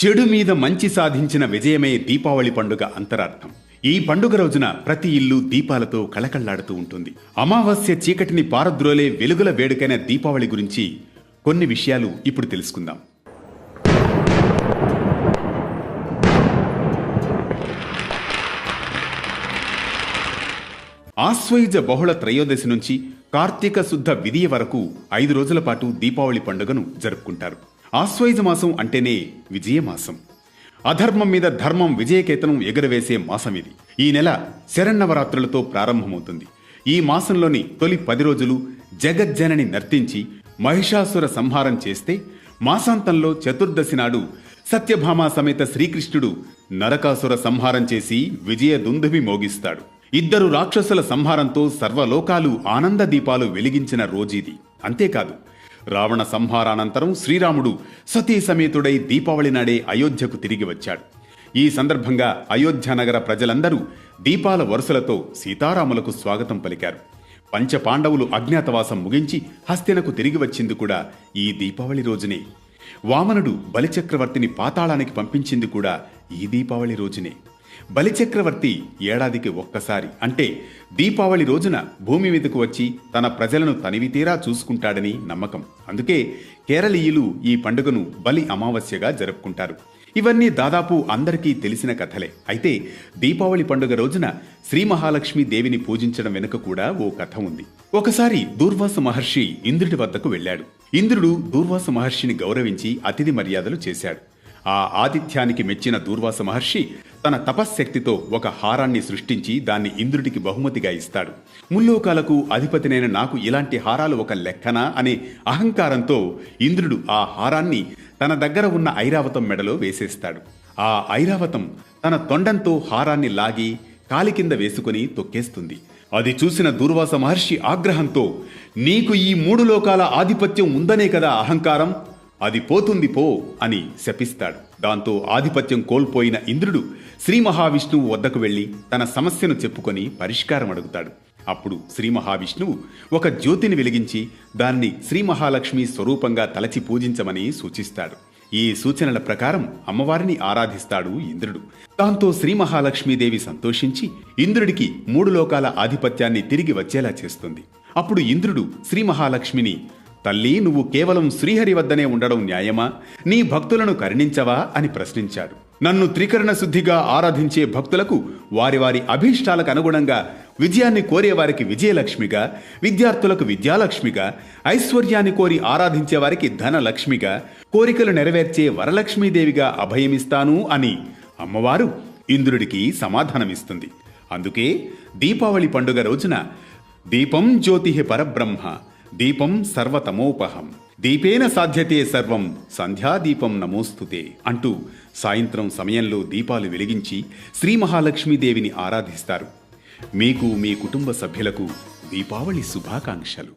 చెడు మీద మంచి సాధించిన విజయమే దీపావళి పండుగ అంతరార్థం. ఈ పండుగ రోజున ప్రతి ఇల్లు దీపాలతో కళకళ్ళాడుతూ ఉంటుంది. అమావాస్య చీకటిని పారద్రోలే వెలుగుల వేడుకైన దీపావళి గురించి కొన్ని విషయాలు ఇప్పుడు తెలుసుకుందాం. ఆశ్వయుజ బహుళ త్రయోదశి నుంచి కార్తీక శుద్ధ విధియ వరకు ఐదు రోజుల పాటు దీపావళి పండుగను జరుపుకుంటారు. ఆశ్వయుజ మాసం అంటేనే విజయమాసం అధర్మం మీద ధర్మం విజయకేతనం ఎగురవేసే మాసం ఇది. ఈ నెల శరన్నవరాత్రులతో ప్రారంభమవుతుంది. ఈ మాసంలోని తొలి పది రోజులు జగజ్జనని నర్తించి మహిషాసుర సంహారం చేస్తే మాసాంతంలో చతుర్దశి నాడు సత్యభామ సమేత శ్రీకృష్ణుడు నరకాసుర సంహారం చేసి విజయ దుందుభి మోగిస్తాడు. ఇద్దరు రాక్షసుల సంహారంతో సర్వలోకాలు ఆనంద దీపాలు వెలిగించిన రోజీది. అంతేకాదు రావణ సంహారానంతరం శ్రీరాముడు సతీ సమేతుడై దీపావళి నాడే అయోధ్యకు తిరిగి వచ్చాడు. ఈ సందర్భంగా అయోధ్య నగర ప్రజలందరూ దీపాల వరుసలతో సీతారాములకు స్వాగతం పలికారు. పంచపాండవులు అజ్ఞాతవాసం ముగించి హస్తినకు తిరిగి వచ్చింది కూడా ఈ దీపావళి రోజునే. వామనుడు బలిచక్రవర్తిని పాతాళానికి పంపించింది కూడా ఈ దీపావళి రోజునే. బలిచక్రవర్తి ఏడాదికి ఒక్కసారి. అంటే దీపావళి రోజున భూమి మీదకు వచ్చి తన ప్రజలను తనివి తీరా చూసుకుంటాడని నమ్మకం. అందుకే కేరళీయులు ఈ పండుగను బలి అమావాస్యగా జరుపుకుంటారు. ఇవన్నీ దాదాపు అందరికీ తెలిసిన కథలే. అయితే దీపావళి పండుగ రోజున శ్రీ మహాలక్ష్మి దేవిని పూజించడం వెనుక కూడా ఓ కథ ఉంది. ఒకసారి దూర్వాస మహర్షి ఇంద్రుడి వద్దకు వెళ్ళాడు. ఇంద్రుడు దూర్వాస మహర్షిని గౌరవించి అతిథి మర్యాదలు చేశాడు. ఆ ఆతిథ్యానికి మెచ్చిన దూర్వాస మహర్షి తన తపశ్శక్తితో ఒక హారాన్ని సృష్టించి దాన్ని ఇంద్రుడికి బహుమతిగా ఇస్తాడు. ముల్లోకాలకు అధిపతినైన నాకు ఇలాంటి హారాలు ఒక లెక్కనా అనే అహంకారంతో ఇంద్రుడు ఆ హారాన్ని తన దగ్గర ఉన్న ఐరావతం మెడలో వేసేస్తాడు. ఆ ఐరావతం తన తొండంతో హారాన్ని లాగి కాలి కింద వేసుకుని తొక్కేస్తుంది. అది చూసిన దూర్వాస మహర్షి ఆగ్రహంతో నీకు ఈ మూడు లోకాల ఆధిపత్యం ఉందనే కదా అహంకారం? అది పోతుంది పో అని శపిస్తాడు. దాంతో ఆధిపత్యం కోల్పోయిన ఇంద్రుడు శ్రీ మహావిష్ణువు వద్దకు వెళ్ళి తన సమస్యను చెప్పుకొని పరిష్కారం అడుగుతాడు. అప్పుడు శ్రీ మహావిష్ణువు ఒక జ్యోతిని వెలిగించి దాన్ని శ్రీ మహాలక్ష్మి స్వరూపంగా తలచి పూజించమని సూచిస్తాడు. ఈ సూచనల ప్రకారం అమ్మవారిని ఆరాధిస్తాడు ఇంద్రుడు. దాంతో శ్రీ మహాలక్ష్మీదేవి సంతోషించి ఇంద్రుడికి మూడు లోకాల ఆధిపత్యాన్ని తిరిగి వచ్చేలా చేస్తుంది. అప్పుడు ఇంద్రుడు శ్రీ మహాలక్ష్మిని తల్లి నువ్వు కేవలం శ్రీహరి వద్దనే ఉండడం న్యాయమా? నీ భక్తులను కరుణించవా? అని ప్రశ్నించాడు. నన్ను త్రికరణ శుద్ధిగా ఆరాధించే భక్తులకు వారి వారి అభీష్టాలకు అనుగుణంగా విజయాన్ని కోరేవారికి విజయలక్ష్మిగా విద్యార్థులకు విద్యాలక్ష్మిగా ఐశ్వర్యాన్ని కోరి ఆరాధించే వారికి ధనలక్ష్మిగా కోరికలు నెరవేర్చే వరలక్ష్మీదేవిగా అభయమిస్తాను అని అమ్మవారు ఇంద్రుడికి సమాధానమిస్తుంది. అందుకే దీపావళి పండుగ రోజున దీపం జ్యోతి పరబ్రహ్మ దీపం సర్వతమోపహం. దీపేన సాధ్యతే సర్వం సంధ్యాదీపం నమోస్తుతే అంటూ సాయంత్రం సమయంలో దీపాలు వెలిగించి శ్రీ మహాలక్ష్మీదేవిని ఆరాధిస్తారు. మీకు మీ కుటుంబ సభ్యులకు దీపావళి శుభాకాంక్షలు.